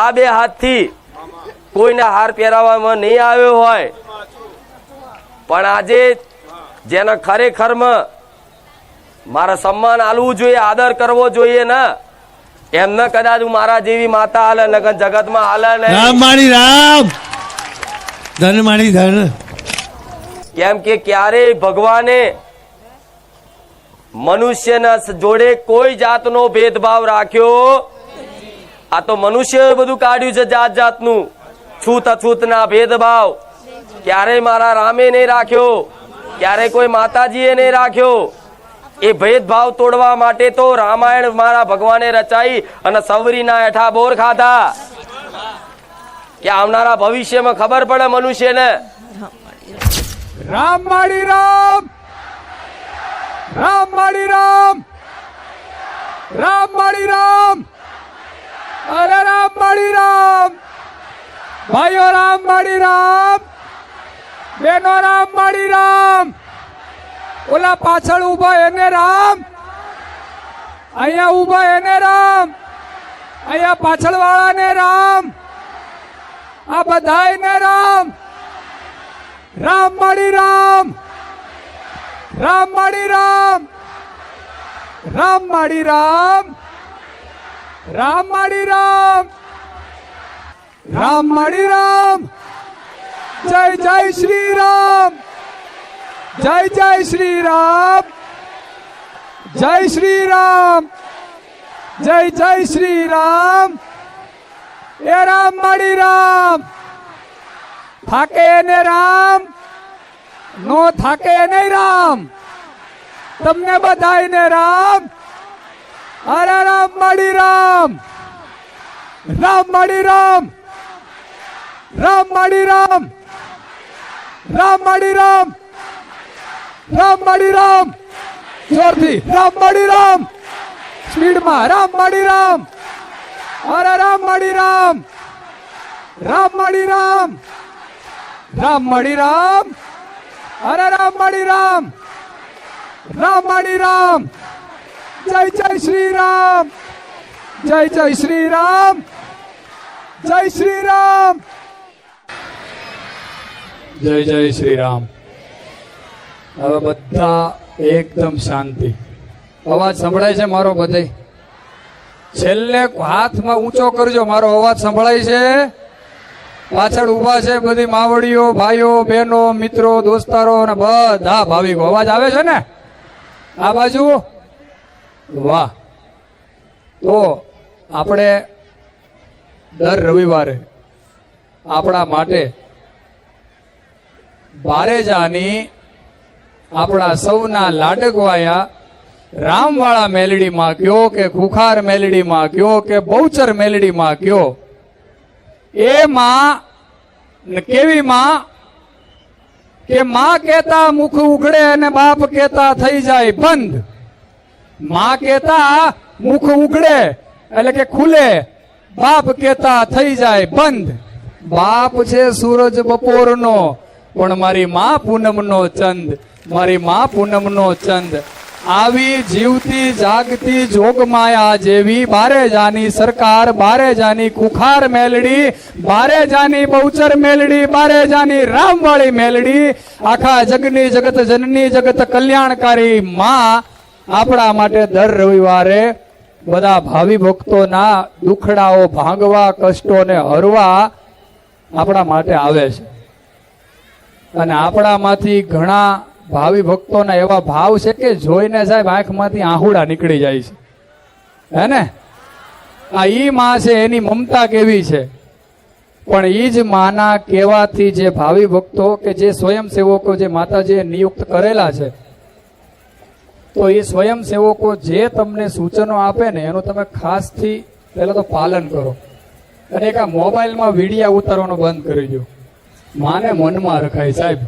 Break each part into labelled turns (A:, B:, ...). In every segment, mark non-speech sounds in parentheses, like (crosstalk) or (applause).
A: આ બે હાથથી કોઈને હાર પહેરાવવામાં નહીં આવ્યો હોય. પણ આજે જેને ખરેખરમાં મારે સન્માન આલવું જોઈએ આદર કરવો જોઈએ ને એમને કદાચ હું મારા જેવી માતા હાલે ને જગતમાં હાલે ને
B: રામ માણી રામ. ધન માણી ધન.
A: કેમ કે ક્યારેય ભગવાને મનુષ્યના જોડે કોઈ જાતનો ભેદભાવ રાખ્યો આ તો મનુષ્ય બધું કાઢ્યું છે જાત જાતનું. છૂત અછૂતના ભેદભાવ. ક્યારેય મારા રામે નહીં રાખ્યો. ક્યારેય કોઈ માતાજીએ નહીં રાખ્યો. એ ભેદભાવ તોડવા માટે તો રામાયણ મારા ભગવાને રચાઈ અને સવરીના હેઠા બોર ખાધા. કે આવનારા ભવિષ્યમાં ખબર પડે મનુષ્યને.
C: રામ માળી રામ! રામ માળી રામ! રામ માળી રામ! અરે રામ મળી રામ. ભાઈઓ રામ મળી રામ. બેનો રામ મળી રામ. ઓલા પાછળ ઊભા એને રામ. અહીંયા ઊભા એને રામ. અહીંયા પાછળ વાળાને રામ. આ બધાયને રામ. રામ મળી રામ. રામ મળી રામ. રામ મળી રામ. રામ માળી રામ. રામ માળી રામ. જય જય શ્રી રામ જય જય શ્રી રામ જય શ્રી રામ જય જય શ્રી રામ એ રામ માળી રામ. થાકે એને રામ. નો થાકે નહીં રામ. તમને બધાયને રામ. અરે રામ માળી રામ રામ માળી રામ રામ માળી રામ રામ માળી રામ રામ માળી રામ જોરથી રામ માળી રામ સ્પીડમાં રામ માળી રામ અરે રામ માળી રામ રામ માળી રામ રામ માળી રામ અરે રામ માળી રામ રામ માળી રામ જય જય શ્રી રામ જય જય શ્રી રામ જય શ્રી રામ જય જય શ્રી રામ હવે બધા એકદમ શાંતિ. અવાજ સંભળાય છે મારો બધે? છેલ્લે હાથમાં ઊંચો કરજો, મારો અવાજ સંભળાય છે? પાછળ ઊભા છે બધી માવડીઓ, ભાઈઓ, બહેનો, મિત્રો, દોસ્તારો અને બધા ભાવિકો. અવાજ આવે છે ને? આ બાજુ? વાહ. તો આપણે દર રવિવારે આપણા માટે બારેજાની આપણા સૌના લાડકવાયા રામવાળા મેલડીમાં કયો કે ખુખાર મેલડીમાં કયો કે બહુચર મેલડીમાં કયો? એ માં કેવી માં કે માં કેતા મુખ ઉઘડે અને બાપ કેતા થઈ જાય બંધ. માં કેતા મુખ ઉઘડે એટલે કે ખુલે. બાપ કેતા થઈ જાય બંધ. બાપ છે સૂરજ બપોરનો, પણ મારી માં પૂનમનો ચંદ. મારી માં પૂનમનો ચંદ. આવી જીવતી, જાગતી જોગમાયા જેવી બારે જાની સરકાર, બારે જાની કુખાર મેલડી, બારે જાની બહુચર મેલડી, બારે જાની રામવાળી મેલડી. આખા જગની જગત, જનની જગત કલ્યાણકારી માં આપણા માટે દર રવિવારે બધા ભાવિ ભક્તોના દુખડાઓ, ભાંગવા, કષ્ટોને હરવા આપણા માટે આવે છે. અને આપણામાંથી ઘણા ભાવિ ભક્તોના એવા ભાવ છે કે જોઈને સાહેબ આંખમાંથી આહુડા નીકળી જાય છે. હે ને? આ ઈ માં છે, એની મમતા કેવી છે? પણ ઈ જ માના કહેવાથી જે ભાવિ ભક્તો કે જે સ્વયંસેવકો જે માતાજીએ નિયુક્ત કરેલા છે તો એ સ્વયંસેવકો જે તમને સૂચનો આપે ને, એનું તમે ખાસથી પહેલાં તો પાલન કરો. અને એક આ મોબાઈલમાં વિડીયા ઉતારવાનું બંધ કરી દો. માને મનમાં રખાય સાહેબ.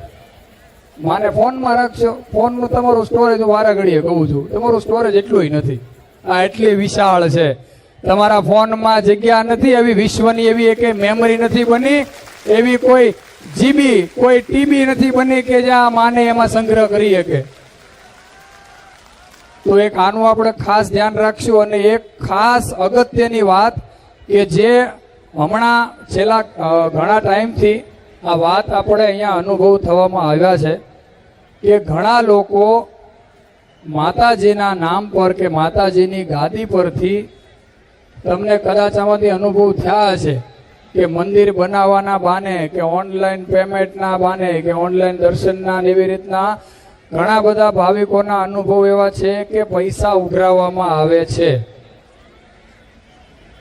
C: માને ફોનમાં રાખશો. ફોનનું તમારું સ્ટોરેજ વારા ઘડીએ કહું છું. તમારું સ્ટોરેજ એટલું નથી. આ એટલી વિશાળ છે. તમારા ફોનમાં જગ્યા નથી, એવી વિશ્વની એવી એક મેમરી નથી બની, એવી કોઈ જીબી, કોઈ ટીબી નથી બની કે જ્યાં માને એમાં સંગ્રહ કરી શકે. તો એક આનું આપણે ખાસ ધ્યાન રાખશું અને એક ખાસ અગત્યની વાત કે જે હમણાં છેલ્લા ઘણા ટાઈમથી આ વાત આપણે અહીંયા અનુભવ થવામાં આવ્યા છે કે ઘણા લોકો માતાજીના નામ પર કે માતાજીની ગાદી પરથી તમને કદાચ આમાંથી અનુભવ થયા હશે કે મંદિર બનાવવાના બાને, કે ઓનલાઈન પેમેન્ટના બાને, કે ઓનલાઈન દર્શનના એવી રીતના ઘણા બધા ભાવિકોના અનુભવ એવા છે કે પૈસા ઉઘરાવવામાં આવે છે.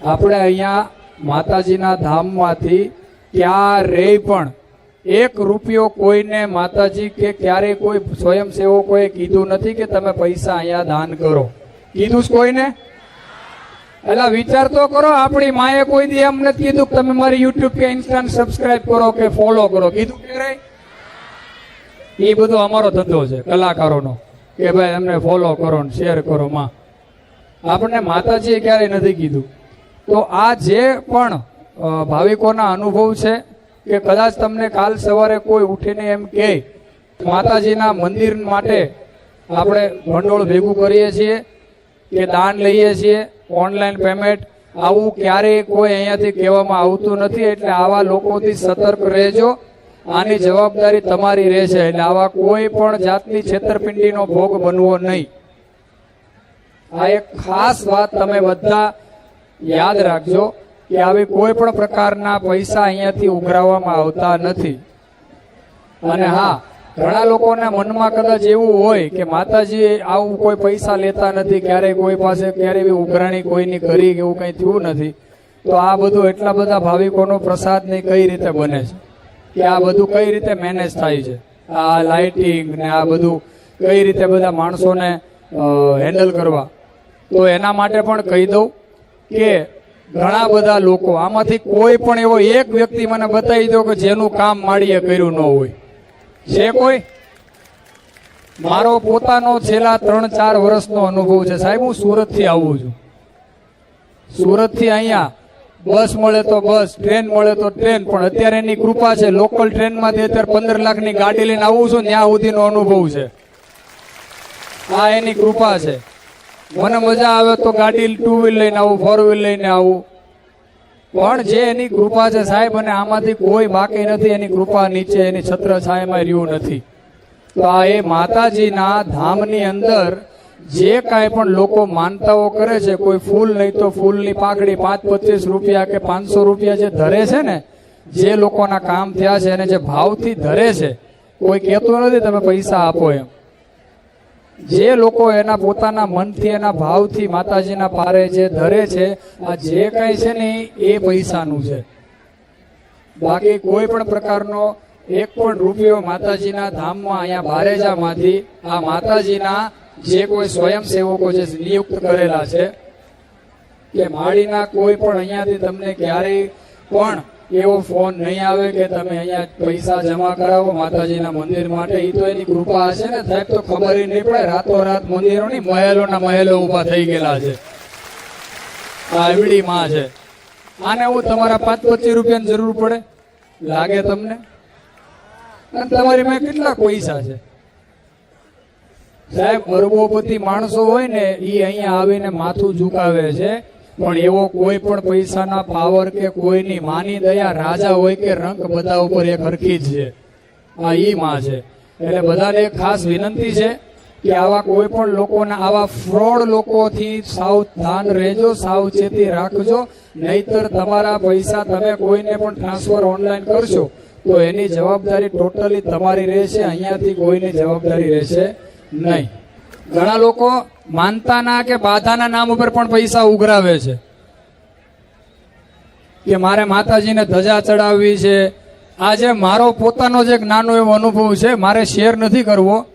C: આપણે અહીંયા માતાજીના ધામમાંથી ક્યારેય પણ એક રૂપિયો કોઈને માતાજી કે ક્યારેય કોઈ સ્વયંસેવકોએ કીધું નથી કે તમે પૈસા અહીંયા દાન કરો. કીધું કોઈને? એટલે વિચાર તો કરો, આપણી માએ કોઈ દી એમ નથી કીધું કે તમે મારી યુટ્યુબ કે ઇન્સ્ટા સબસ્ક્રાઇબ કરો કે ફોલો કરો. કીધું ક્યારે એ બધો અમારો ધંધો છે, કલાકારોનો. કે ભાઈ એમને ફોલો કરો ને શેર કરો માં. આપણને માતાજીએ ક્યારેય નથી કીધું. તો આ જે પણ ભાવિકોના અનુભવ છે, કે કદાચ તમને કાલ સવારે કોઈ ઉઠીને એમ કહે માતાજીના મંદિર માટે આપણે ભંડોળ ભેગું કરીએ છીએ, કે દાન લઈએ છીએ ઓનલાઈન પેમેન્ટ આવું ક્યારેય કોઈ અહીંયાથી કહેવામાં આવતું નથી, એટલે આવા લોકોથી સતર્ક રહેજો. આની જવાબદારી તમારી રહેશે એટલે આવા કોઈ પણ જાતની છેતરપિંડીનો ભોગ બનવો નહીં. આ એક ખાસ વાત તમે બધા યાદ રાખજો કે આવી કોઈ પણ પ્રકારના પૈસા અહીંયાથી ઉઘરાવવામાં આવતા નથી. અને હા, ઘણા લોકોના મનમાં કદાચ એવું હોય કે માતાજી આવું કોઈ પૈસા લેતા નથી, ક્યારેય કોઈ પાસે ક્યારેય એવી ઉઘરાણી કોઈની કરી એવું કંઈ થયું નથી, તો આ બધું એટલા બધા ભાવિકોનો પ્રસાદ નહીં કઈ રીતે બને છે? કે આ બધું કઈ રીતે મેનેજ થાય છે? આ લાઇટિંગ ને આ બધું કઈ રીતે બધા માણસોને હેન્ડલ કરવા? તો એના માટે પણ કહી દઉં કે ઘણા બધા લોકો, આમાંથી કોઈ પણ એવો એક વ્યક્તિ મને બતાવી દો કે જેનું કામ માળીએ કર્યું ન હોય. છે કોઈ? મારો પોતાનો છેલ્લા ત્રણ ચાર વર્ષનો અનુભવ છે. સાહેબ, હું સુરતથી આવું છું. સુરતથી અહીંયા બસ મળે તો બસ, ટ્રેન મળે તો ટ્રેન. પણ અત્યારે એની કૃપા છે લોકલ ટ્રેનમાંથી અત્યારે પંદર લાખની ગાડી લઈને આવું છું, ત્યાં સુધીનો અનુભવ છે. આ એની કૃપા છે. મને મજા આવે તો ગાડી ટુ વ્હીલ લઈને આવું ફોર વ્હીલ લઈને આવું. પણ જે એની કૃપા છે સાહેબ, અને આમાંથી કોઈ બાકી નથી, એની કૃપા નીચે, એની છત્ર છાયામાં રહ્યું નથી. તો આ એ માતાજીના ધામની અંદર જે કાંઈ પણ લોકો માનતાઓ કરે છે, કોઈ ફૂલ નહીં તો ફૂલની પાકડી પાંચ પચીસ રૂપિયા કે પાંચસો રૂપિયા જે ધરે છે ને, જે લોકોના કામ થયા છે અને જે ભાવથી ધરે છે, કોઈ કહેતો નથી, તમે પૈસા આપો એમ. જે લોકો એના પોતાના મનથી, એના ભાવથી માતાજીના પારે જે ધરે છે, આ જે કાંઈ છે ને, એ પૈસાનું છે. બાકી કોઈ પણ પ્રકારનો એક પણ રૂપિયો માતાજીના ધામમાં અહીંયા ભારેજામાંથી આ માતાજીના જે કોઈ સ્વયંસેવકો જે નિયુક્ત કરેલા છે, કે માળીના કોઈ પણ અહીંયાથી તમને ક્યારેય પણ એવો ફોન નહીં આવે કે તમે અહીંયા પૈસા જમા કરાવો, માતાજીના મંદિર માટે. એ તો એની કૃપા હશે ને, સાહેબ, તો ખબર નહીં પડે. રાતોરાત મંદિરોની મહેલોના મહેલો ઊભા થઈ ગયેલા છે. આ એવડી માં છે. આને હું તમારા પાંચ પચીસ રૂપિયાની જરૂર પડે? લાગે તમને? અને તમારી મેં કેટલા પૈસા છે? સાહેબ અરબોપતિ માણસો હોય ને એ અહીંયા આવીને માથું ઝુકાવે છે. પણ એવો કોઈ પણ પૈસાના પાવર કે કોઈની માની દયા, રાજા હોય કે રંક બધા ઉપર એક હરખી જ છે. આ ઈ માં છે. એટલે બધાને એક ખાસ વિનંતી છે કે આવા કોઈ પણ લોકોના, આવા ફ્રોડ લોકોથી સાવધાન રહેજો, સાવચેતી રાખજો. નહીતર તમારા પૈસા તમે કોઈને પણ ટ્રાન્સફર ઓનલાઈન કરશો, તો એની જવાબદારી ટોટલી તમારી રહેશે. અહીંયાથી કોઈની જવાબદારી રહેશે. નહીં. ઘણા લોકો માનતાના કે બાધાના નામ ઉપર પણ પૈસા ઉઘરાવે છે. કે મારે માતાજીને ધજા ચડાવવી છે. આજે મારો પોતાનો જ એક નાનો એવો અનુભવ છે. મારે શેર નથી કરવો.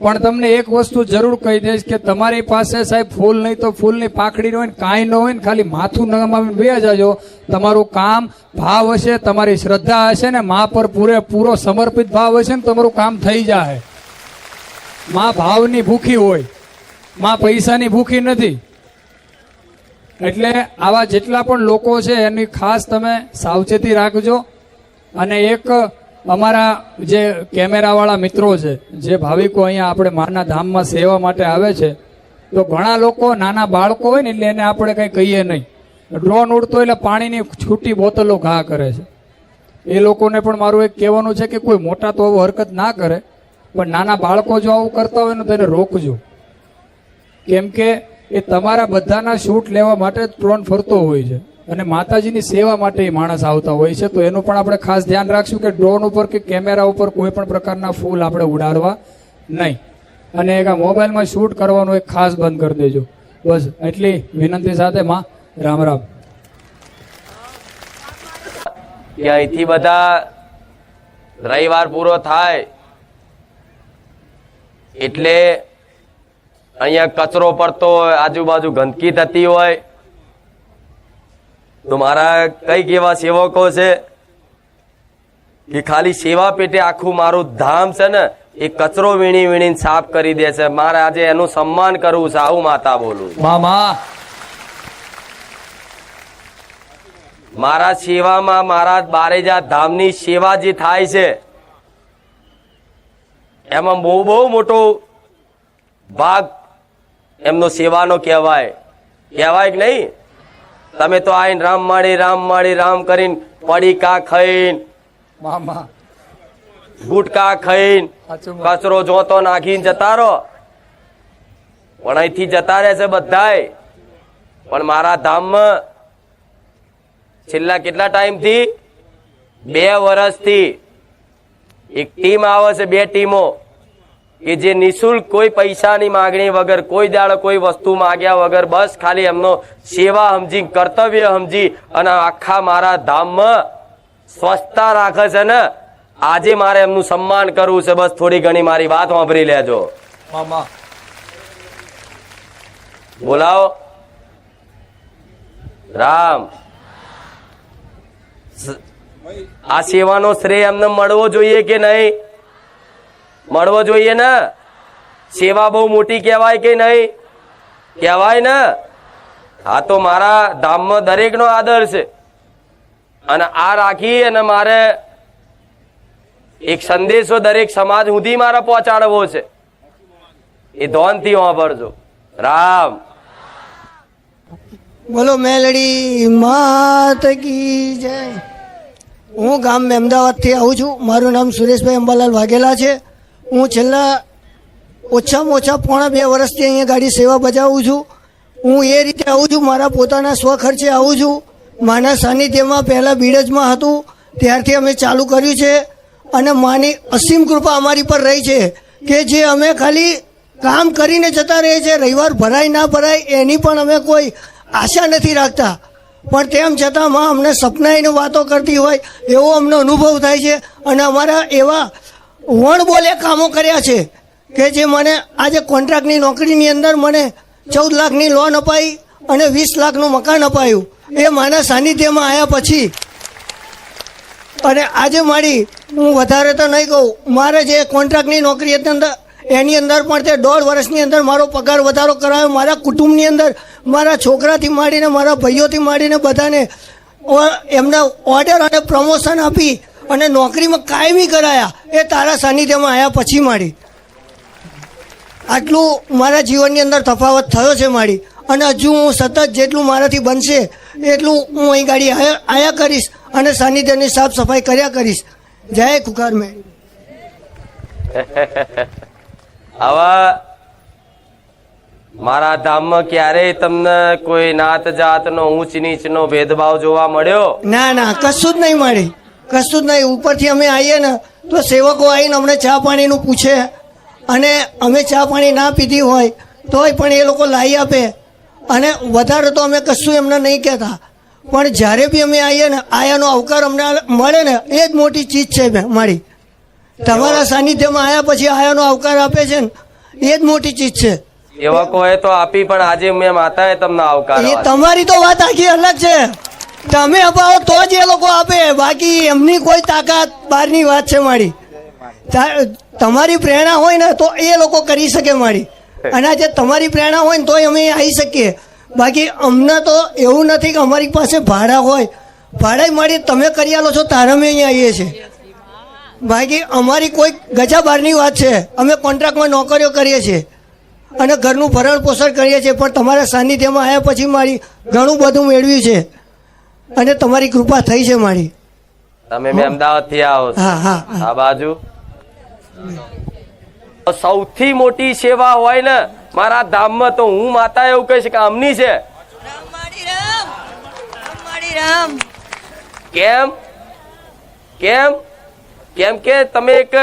C: પણ તમને એક વસ્તુ જરૂર કહી દઈશ કે તમારી પાસે સાહેબ ફૂલ નહીં તો ફૂલની પાકડી ન હોય ને કાંઈ ન હોય ને ખાલી માથું નમાવીને બે જાજો. તમારું કામ ભાવ હશે, તમારી શ્રદ્ધા હશે ને મા પર પૂરેપૂરો સમર્પિત ભાવ હશે ને તમારું કામ થઈ જાય. માં ભાવની ભૂખી હોય, માં પૈસાની ભૂખી નથી. એટલે આવા જેટલા પણ લોકો છે, એની ખાસ તમે સાવચેતી રાખજો. અને એક અમારા જે કેમેરાવાળા મિત્રો છે, જે ભાવિકો અહીંયા આપણે માના ધામમાં સેવા માટે આવે છે, તો ઘણા લોકો, નાના બાળકો હોય ને એટલે એને આપણે કંઈ કહીએ નહીં. ડ્રોન ઉડતો એટલે પાણીની છૂટી બોતલો ઘા કરે છે. એ લોકોને પણ મારું એક કહેવાનું છે કે કોઈ મોટા તો હરકત ના કરે. પણ નાના બાળકો જો આવું કરતા હોય ને તો એને રોકજો. કેમ કે એ તમારા બધાના શૂટ લેવા માટે ટ્રોન ફરતો હોય છે. અને માતાજીની સેવા માટે એ માણસ આવતા હોય છે. તો એનું પણ આપણે ખાસ ધ્યાન રાખશું કે ડ્રોન ઉપર કે કેમેરા ઉપર કોઈ પણ પ્રકારના ફૂલ આપણે ઉડાડવા નહીં. અને એક આ મોબાઈલમાં શૂટ કરવાનું એક ખાસ બંધ કરી દેજો. બસ, એટલી વિનંતી સાથે માં રામ રામ.
A: કે અહીંથી બધા રવિવાર પૂરો થાય. એટલે અહીંયા કચરો પડતો હોય આજુબાજુ ગંદકી થતી હોય તો મારા કંઈક એવા સેવકો છે કે ખાલી સેવા પેટે આખું મારું ધામ છે ને એ કચરો વીણી વીણીને સાફ કરી દે છે. મારે આજે એનું સન્માન કરવું છે આવું માતા બોલું
C: મામા.
A: મારા સેવામાં મારા બારેજા ધામની સેવા જે થાય છે એમાં બહુ બહુ મોટો ભાગ એમનો સેવાનો કહેવાય. કહેવાય કે નહીં? તમે તો આઈને રામ માળી રામ માળી રામ કરીને પડીકા ખાઈને
C: મામા.
A: ગુટકા ખાઈને. કચરો જોતો નાખીને જતા રહો. પણ અહીંથી જતા રહે છે બધાય. પણ મારા ધામમાં છેલ્લા કેટલા ટાઈમથી? બે વર્ષથી એક ટીમ આવે છે બે ટીમો. કે જે નિઃશુલ્ક કોઈ પૈસાની માગણી વગર કોઈ દાડો કોઈ વસ્તુ માગ્યા વગર બસ ખાલી એમનો સેવા સમજી કર્તવ્ય સમજી અને આખા મારા ધામમાં સ્વચ્છતા રાખે છે ને આજે મારે એમનું સન્માન કરવું છે. બસ થોડી ઘણી મારી વાત વાપરી લેજો. બોલાવો. રામ. આ સેવાનો શ્રેય એમને મળવો જોઈએ કે નહીં? મળવો જોઈએ ને? સેવા બહુ મોટી કહેવાય કે નહીં? કહેવાય ને? આ તો મારા ધામમાં દરેકનો આદર છે. અને આ રાખી અને મારે એક સંદેશો દરેક સમાજ સુધી મારે પહોંચાડવો છે. એ ધોનથી વાપરજો. રામ.
D: બોલો મેલડી, માત કી જય. હું ગામ અમદાવાદથી આવું છું. મારું નામ સુરેશભાઈ અંબાલાલ વાઘેલા છે. હું છેલ્લા ઓછામાં ઓછા પોણા બે વર્ષથી અહીંયા ગાડી સેવા બજાવું છું. હું એ રીતે આવું છું, મારા પોતાના સ્વખર્ચે આવું છું. માના સાનિધ્યમાં પહેલાં બીડજમાં હતું, ત્યારથી અમે ચાલુ કર્યું છે. અને માની અસીમ કૃપા અમારી પર રહી છે કે જે અમે ખાલી કામ કરીને જતા રહીએ છીએ રવિવાર ભરાય ના ભરાય, એની પણ અમે કોઈ આશા નથી રાખતા. પણ તેમ છતાં માં અમને સપનાઈની વાતો કરતી હોય એવો અમને અનુભવ થાય છે અને અમારા એવા વણ બોલે કામો કર્યા છે કે જે મને આજે કોન્ટ્રાક્ટની નોકરીની અંદર મને ચૌદ લાખની લોન અપાઈ અને વીસ લાખનું મકાન અપાયું. એ માના સાનિધ્યમાં આવ્યા પછી અને આજે મારી, હું વધારે તો નહીં કહું, મારે જે કોન્ટ્રાક્ટની નોકરી હતી અંદર એની અંદર પણ તે દોઢ વર્ષની અંદર મારો પગાર વધારો કરાયો. મારા કુટુંબની અંદર, મારા છોકરાથી માંડીને, મારા ભાઈઓથી માંડીને બધાને એમને ઓર્ડર અને પ્રમોશન આપી અને નોકરીમાં કાયમી કરાયા. એ તારા સાનિધ્યમાં આવ્યા પછી મારી. આટલું મારા જીવનની અંદર તફાવત થયો છે મારી. અને હજુ હું સતત જેટલું મારાથી બનશે, એટલું હું અહીં ગાડી આયા કરીશ અને સાનિધ્યની સાફ સફાઈ કર્યા કરીશ. જય કુકાર મેં (laughs)
A: આવા મારા ધામમાં ક્યારેય તમને કોઈ નાત જાતનો ઊંચ નીચનો ભેદભાવ જોવા મળ્યો?
D: ના ના, કશું જ નહીં મળે. કશું જ નહીં. ઉપરથી અમે આવીએ ને, તો સેવકો આવીને અમને ચા પાણીનું પૂછે. અને અમે ચા પાણી ના પીધી હોય, તોય પણ એ લોકો લાવી આપે. અને વધારે તો અમે કશું એમને નહીં કહેતા. પણ જ્યારે બી અમે આવીએ ને, આયાનો અવકાર અમને મળે ને, એ જ મોટી ચીજ છે મારી. તમારા સાનિધ્યમાં આવ્યા પછી આયાનો આવકાર આપે છે ને? એ જ મોટી ચીજ છે.
A: એવા કોઈ તો આપી પણ આજે મેં માતાએ તમને આવકાર
D: એ તમારી તો વાત આખી અલગ છે. તમે અપાવો તો જ એ લોકો આપે. બાકી એમની કોઈ તાકાત બહારની વાત છે મારી. તા- તમારી પ્રેરણા હોય ને તો એ લોકો કરી શકે મારી. અને આજે તમારી પ્રેરણા હોય ને તોય અમે આવી શકીએ. બાકી અમને તો એવું નથી કે અમારી પાસે ભાડા હોય. ભાડા મળી તમે કરી આલો છો તારે અમે અહીંયા આવીએ છીએ. બાકી અમારી કોઈ ગજા બહારની વાત છે. અમે કોન્ટ્રાક્ટમાં નોકરીઓ કરીએ છીએ. અને ઘરનું ભરણ પોષણ કરીએ છીએ પણ તમારા સાનિધ્યમાં આવ્યા પછી મારી ઘણું બધું મેળવ્યું છે. અને તમારી કૃપા થઈ છે મારી.
A: તમે મેં અમદાવાદથી આવો
D: હા હા હા.
A: આ બાજુ. સૌથી મોટી સેવા હોય ને મારા ધામમાં તો હું માતા એવું કહીશ કે આમની છે. કેમ? કેમ? કેમ કે તમે એક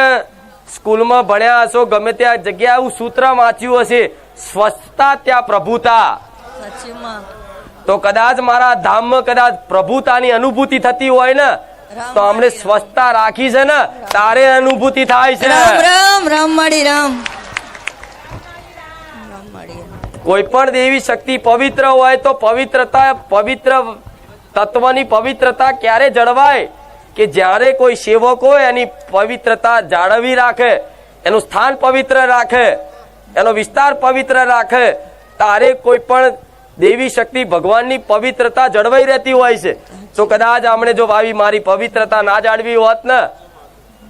A: સ્કૂલમાં ભણ્યા હશો ગમે ત્યાં જગ્યાએ આવું સૂત્ર વાંચ્યું હશે સ્વચ્છતા ત્યાં પ્રભુતા. તો કદાચ મારા ધામમાં કદાચ પ્રભુતાની અનુભૂતિ થતી હોય ને તો અમને સ્વચ્છતા રાખી છે ને તારે અનુભૂતિ થાય છે.
E: રામ રામ.
A: કોઈ પણ દેવી શક્તિ પવિત્ર હોય તો પવિત્રતા પવિત્ર તત્વની પવિત્રતા ક્યારે જળવાય? કે જ્યારે કોઈ સેવક એની પવિત્રતા જાળવી રાખે, એનું સ્થાન પવિત્ર રાખે, એનો વિસ્તાર પવિત્ર રાખે, તારે કોઈ પણ દેવી શક્તિ ભગવાનની પવિત્રતા જળવાઈ રહેતી હોય છે. તો કદાચ આમણે જો વાવી મારી પવિત્રતા ના જાળવી હોત ને,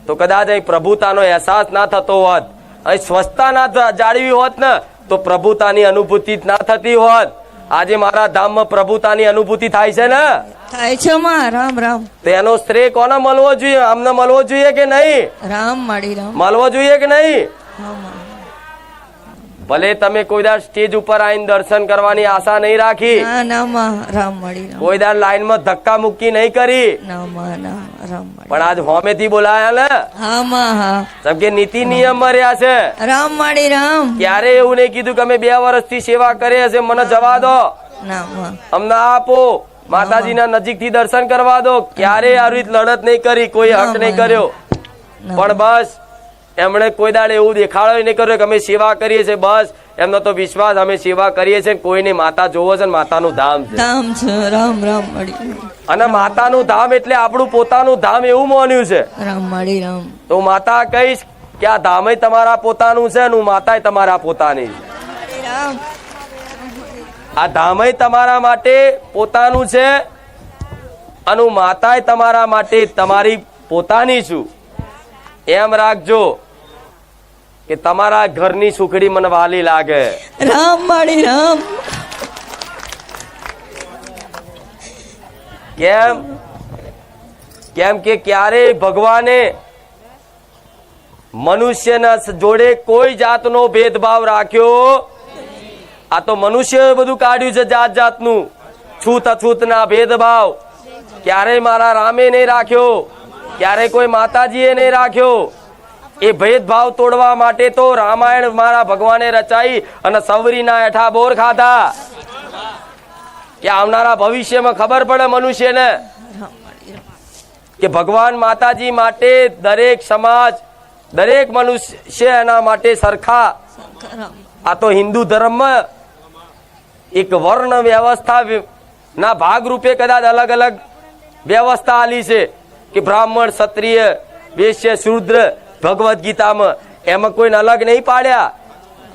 A: તો કદાચ અહીં પ્રભુતાનો અહેસાસ ના થતો હોત. અહીં સ્વચ્છતા ના જાળવી હોત ને, તો પ્રભુતાની અનુભૂતિ ના થતી હોત. આજે મારા ધામમાં પ્રભુતાની અનુભૂતિ થાય છે ને?
E: થાય છે માં રામ રામ.
A: તેનો શ્રેય કોને મળવો જોઈએ? અમને મળવો જોઈએ કે નહીં?
E: રામ માડી રામ.
A: મળવો જોઈએ કે નહીં? ભલે તમે કોઈ દાડ સ્ટેજ ઉપર આવીને દર્શન કરવાની આશા નહીં રાખી.
E: ના ના માં રામ માડી રામ.
A: કોઈ લાઈનમાં ધક્કા મુક્કી નહીં કરી.
E: ના માં ના રામ
A: પણ આજ હોમેથી બોલાયા ને?
E: હા માં હા.
A: જેમ કે નીતિ નિયમ મર્યા છે.
E: રામ માડી રામ.
A: ક્યારે એવું નહીં કીધું કે અમે બે વર્ષથી સેવા કરી હશે મને જવા દો.
E: ના માં.
A: અમને આપો. માતાજીના નજીકથી દર્શન કરવા દો. ક્યારે આવી લડત નહીં કરી કોઈ હટ નહીં કર્યો. પણ બસ એમણે કોઈ દાડે એવું દેખાડો નહીં કર્યો કે અમે સેવા કરીએ છીએ. બસ એમનો તો વિશ્વાસ અમે સેવા કરીએ છીએ કોઈને માતા જોવો છે ને માતાનું ધામ છે.
E: ધામ છે રામ રામ મળી
A: અને માતાનું ધામ એટલે આપણું પોતાનું ધામ એવું માન્યું છે.
E: રામ મળી રામ.
A: તો માતા કહીશ કે આ ધામે તમારા પોતાનું છે અને માતાય તમારા પોતાની. છે
E: રામ.
A: આ ધામય તમારા માટે પોતાનું છે અને માતાએ તમારા માટે તમારી પોતાની છું. એમ રાખજો કે તમારા ઘરની સુખડી મને વાલી લાગે.
E: રામ વાળી રામ.
A: કેમ? કેમ કે ક્યારેય ભગવાને મનુષ્યના જોડે કોઈ જાતનો ભેદભાવ રાખ્યો આ તો મનુષ્ય બધું કાઢ્યું છે જાત જાતનું. છૂત અછૂતના ભેદભાવ. ક્યારેય મારા રામે નહીં રાખ્યો. ક્યારેય કોઈ માતાજીએ નહીં રાખ્યો. એ ભેદભાવ તોડવા માટે તો રામાયણ મારા ભગવાને રચાઈ અને સવરીના હેઠા બોર ખાધા. કે આવનારા ભવિષ્યમાં ખબર પડે મનુષ્યને. કે ભગવાન માતાજી માટે દરેક સમાજ, દરેક મનુષ્ય એના માટે સરખા. આ તો હિન્દુ ધર્મમાં એક વર્ણ વ્યવસ્થા ના ભાગરૂપે કદાચ અલગ અલગ વ્યવસ્થા આલી છે કે બ્રાહ્મણ, ક્ષત્રિય, વૈશ્ય, શૂદ્ર, ભગવદ્ ગીતામાં એમાં કોઈને અલગ નહીં પાડ્યા.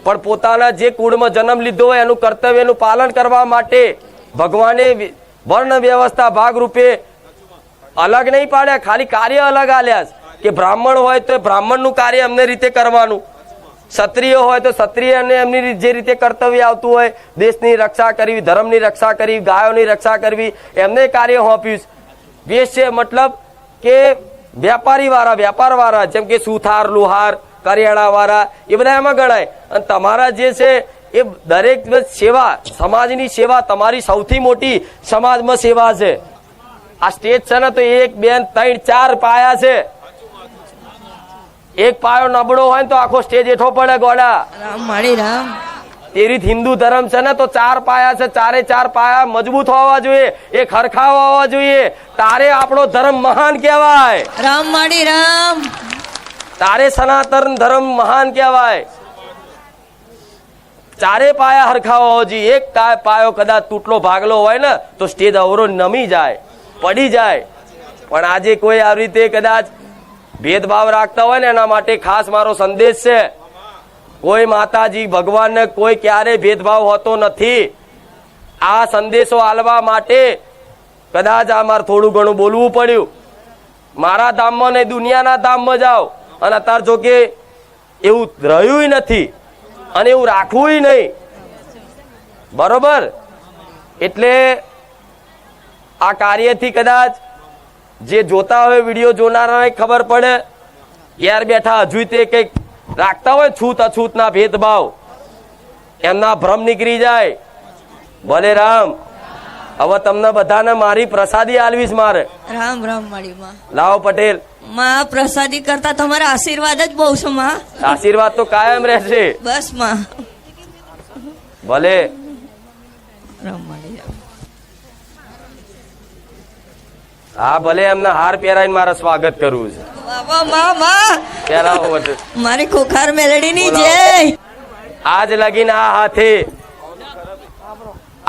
A: પણ પોતાના જે કુળમાં જન્મ લીધો હોય એનું કર્તવ્યનું પાલન કરવા માટે ભગવાને વર્ણ વ્યવસ્થા ભાગરૂપે અલગ નહીં પાડ્યા. ખાલી કાર્ય અલગ આલ્યા. કે બ્રાહ્મણ હોય તો બ્રાહ્મણનું કાર્ય એમને રીતે કરવાનું. ક્ષત્રિય હોય તો ક્ષત્રિયને એમની જે રીતે કર્તવ્ય આવતું હોય, દેશની રક્ષા કરવી, ધર્મની રક્ષા કરવી, ગાયોની રક્ષા કરવી, એમને કાર્ય સોંપ્યું છે. વેશ્ય મતલબ કે વેપારી વાળા વ્યાપાર વાળા જેમ કે સુથાર, લુહાર કરિયાણા વાળા એ બધા એમાં ગણાય. અને તમારા જે છે, એ દરેક સેવા, સમાજની સેવા તમારી સૌથી મોટી સમાજમાં સેવા છે. આ સ્ટેજ છે ને તો એક, બે, ત્રણ, ચાર પાયા છે. એક પાયો નબળો હોય ને તો આખો સ્ટેજ એઠો પડે ગોડા.
E: રામ મારી રામ.
A: રીત હિન્દુ ધર્મ છે ને તો ચાર પાયા છે ચારે ચાર પાયા મજબૂત હોવા જોઈએ એ ખરખા હોવા જોઈએ. તારે આપણો ધર્મ મહાન કહેવાય.
E: રામ માડી રામ.
A: તારે સનાતન ધર્મ મહાન કહેવાય. ચારે પાયા હરખા હોવા જોઈએ. એક પાયો કદાચ તૂટલો ભાગલો હોય ને તો સ્ટેજ અવરો નમી જાય પડી જાય. પણ આજે કોઈ આવી રીતે કદાચ ભેદભાવ રાખતા હોય ને એના માટે ખાસ મારો સંદેશ છે. કોઈ માતાજી ભગવાનને કોઈ ક્યારે ભેદભાવ હોતો નથી. આ સંદેશો આલવા માટે કદાચ આ મારે થોડું ઘણું બોલવું પડ્યું. મારા ધામમાં ને દુનિયાના ધામમાં જાઓ. અને અત્યારે જો કે એવું રહ્યું નથી અને એવું રાખવું નહીં. બરોબર? એટલે આ કાર્યથી કદાચ જે જોતા હોય વીડિયો જોનારાને ખબર પડે. યાર બેઠા હજુ તે કંઈક રાખતા હોય છૂત અછૂતના ભેદભાવ. એમના ભ્રમ નીકળી જાય. ભલે રામ હવે તમને બધાને મારી પ્રસાદી આલવીશ મારે.
E: રામ રામ મારી માં.
A: લાવો પટેલ.
E: માં પ્રસાદી કરતા તમારા આશીર્વાદ જ બહુ છે માં.
A: આશીર્વાદ તો કાયમ રહેશે.
E: બસમાં.
A: ભલે.
E: રામ માળી રામ
A: હા ભલે એમને હાર પહેરાઈને મારે સ્વાગત કરવું છે. પહેરાવો
E: મારી ખોખાર મેલડી ની જય.
A: આજ લગીન આ હાથે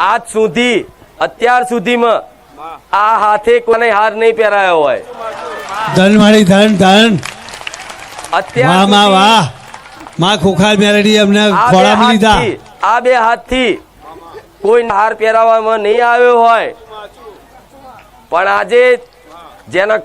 A: આજ સુધી અત્યાર સુધીમાં આ હાથે કોને હાર નહીં પહેરાયો હોય.
B: ધન મારી ધન ધન.
A: અત્યાર
B: વાહ વાહમાં ખોખાર મેલડી અમને ખોળામાં લીધા.
A: આ બે હાથથી કોઈ હાર પહેરાવવામાં નહીં આવ્યો હોય. પણ આજે જેના